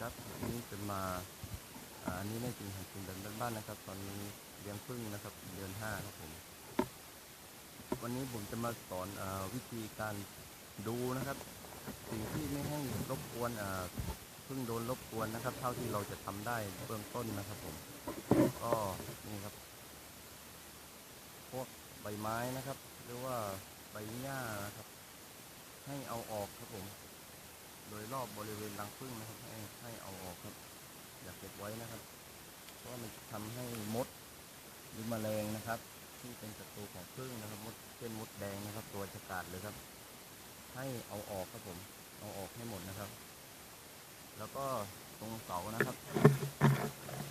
ครับวันนี้จะมาอันนี้ไม่จริงหากินแบบบ้านๆนะครับ ตอนนี้เลี้ยงพึ่งนะครับ เดือนห้าครับผม วันนี้ผมจะมาสอนอวิธีการดูนะครับ สิ่งที่ไม่ให้รบกวนพึ่งโดนรบกวนนะครับ เท่าที่เราจะทำได้เบื้องต้นนะครับผม ก็นี่ครับ พวกใบไม้นะครับ หรือว่าใบหญ้านะครับ ให้เอาออกครับผม โดยรอบบริเวณรังผึ้งนะครับ ให้ให้เอาออกครับ อย่าเก็บไว้นะครับ เพราะว่ามันจะทำให้มดหรือแมลงนะครับ ที่เป็นศัตรูของผึ้งนะครับ มดเช่นมดแดงนะครับ ตัวจะกัดเลยครับ ให้เอาออกครับผม เอาออกให้หมดนะครับ แล้วก็ตรงเสานะครับ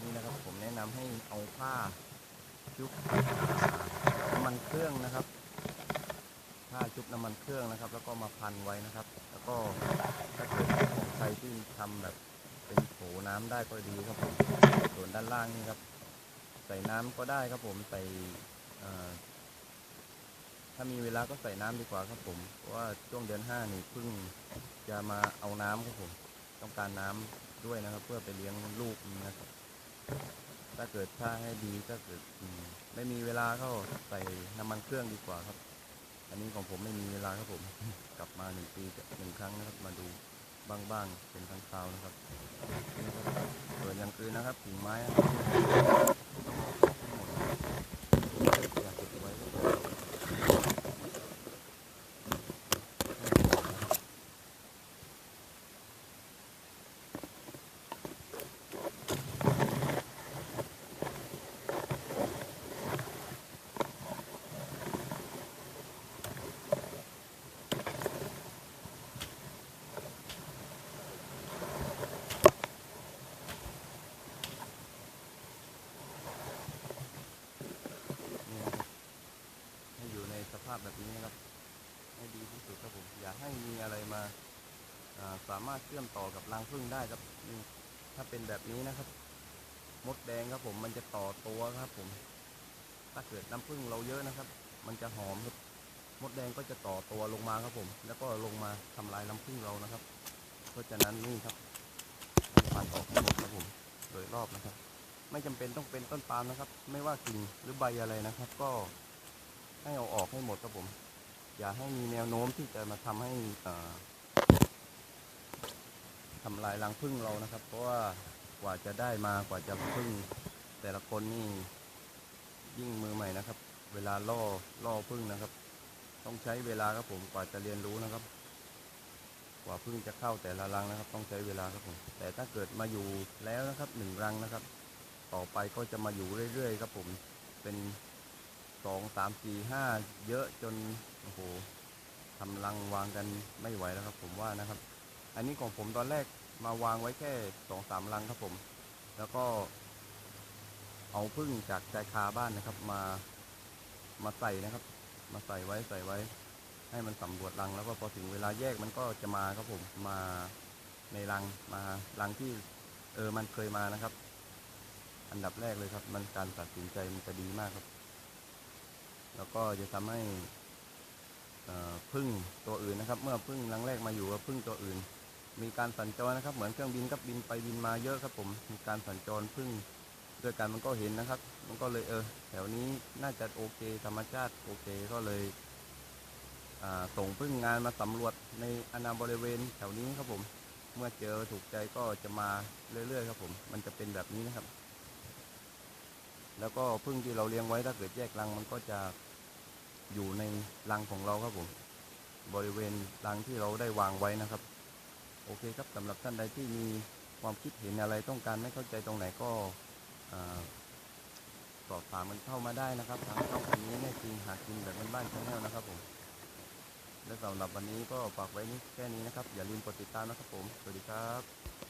นี่นะครับ ผมแนะนำให้เอาผ้าชุบน้ำมันเครื่องนะครับ ผ้าชุบน้ำมันเครื่องนะครับ แล้วก็มาพันไว้นะครับ แล้วก็ถ้าเกิดของใครที่ทำแบบเป็นโถน้ำได้ก็ดีครับผมส่วนด้านล่างนี่ครับ ใส่น้ำก็ได้ครับผมใส่ถ้ามีเวลาก็ใส่น้ำดีกว่าครับผม เพราะว่าช่วงเดือนห้านี่เพิ่งจะมาเอาน้ำครับผม ต้องการน้ำด้วยนะครับ เพื่อไปเลี้ยงลูกนะครับ ถ้าเกิดถ้าให้ดีถ้าเกิดไม่มีเวลาก็ใส่น้ำมันเครื่องดีกว่าครับ อันนี้ของผมไม่มีเวลาครับผม กลับมาหนึ่งปีหนึ่งครั้งนะครับ มาดูบ้างๆเป็นครั้งคราวนะครับนี่ครับส่วนอย่างอื่นนะครับกิ่งไม้นะครับอย่าเก็บไว้ครับนี่นะครับให้อยู่ในสภาพ แบบนี้นะครับให้ดีที่สุดครับผมอย่าให้มีอะไรมาสามารถเชื่อมต่อกับรังผึ้งได้ครับถ้าเป็นแบบนี้นะครับ มดแดงครับผมมันจะต่อตัวครับผม ถ้าเกิดน้ำผึ้งเราเยอะนะครับ มันจะหอมครับมดแดงก็จะต่อตัวลงมาครับผม แล้วก็ลงมาทำลายน้ำผึ้งเรานะครับ เพราะฉะนั้นนี่ครับปัดออกให้หมดครับผม โดยรอบนะครับ ไม่จำเป็นต้องเป็นต้นปาล์มนะครับ ไม่ว่ากิ่งหรือใบอะไรนะครับ ก็ ให้เอาออกให้หมดครับผม อย่าให้มีแนวโน้มที่จะมาทำให้อ่าทำลายรังผึ้งเรานะครับ เพราะว่ากว่าจะได้มากว่าจะผึ้งแต่ละคนนี่ยิ่งมือใหม่นะครับ เวลาล่อล่อผึ้งนะครับ ต้องใช้เวลาครับผมกว่าจะเรียนรู้นะครับ กว่าผึ้งจะเข้าแต่ละรังนะครับ ต้องใช้เวลาครับผมแต่ถ้าเกิดมาอยู่แล้วนะครับหนึ่งรังนะครับ ต่อไปก็จะมาอยู่เรื่อยๆครับผมเป็น องสามสี่ห้าเยอะจนโอ้โหทำรังวางกันไม่ไหวแล้วครับผมว่านะครับ อันนี้ของผมตอนแรกมาวางไว้แค่สองสามรังครับผม แล้วก็ เอาพึ่งจากชายคาบ้านนะครับ มามาใส่นะครับ มาใส่ไว้ใส่ไว้ ให้มันสำรวจรังแล้วก็พอถึงเวลาแยกมันก็จะมาครับผมมาในรังมารังที่เออมันเคยมานะครับ อันดับแรกเลยครับ มันการตัดสินใจมันจะดีมากครับ แล้วก็จะทำให้พึ่งตัวอื่นนะครับ เมื่อพึ่งรังแรกมาอยู่กับพึ่งตัวอื่น มีการสัญจรนะครับ เหมือนเครื่องบินครับบินไปบินมาเยอะครับผมมีการสัญจรพึ่งด้วยกันมันก็เห็นนะครับ มันก็เลยเออแถวนี้น่าจะโอเค ธรรมชาติโอเคก็เลยส่งพึ่งงานมาสำรวจในอนาบริเวณแถวนี้ครับผม เมื่อเจอถูกใจก็จะมาเรื่อยๆครับผม มันจะเป็นแบบนี้นะครับ แล้วก็พึ่งที่เราเลี้ยงไว้ถ้าเกิดแยกรังมันก็จะอยู่ในรังของเราครับผม บริเวณรังที่เราได้วางไว้นะครับ โอเคครับสำหรับท่านใดที่มีความคิดเห็นอะไรต้องการไม่เข้าใจตรงไหนก็สอบถามมันเข้ามาได้นะครับทางช่องอันนี้แน่จริงหากินแบบบ้านๆชาแนลนะครับผม และสำหรับวันนี้ก็ฝากไว้นี้แค่นี้นะครับ อย่าลืมกดติดตามนะครับผม สวัสดีครับ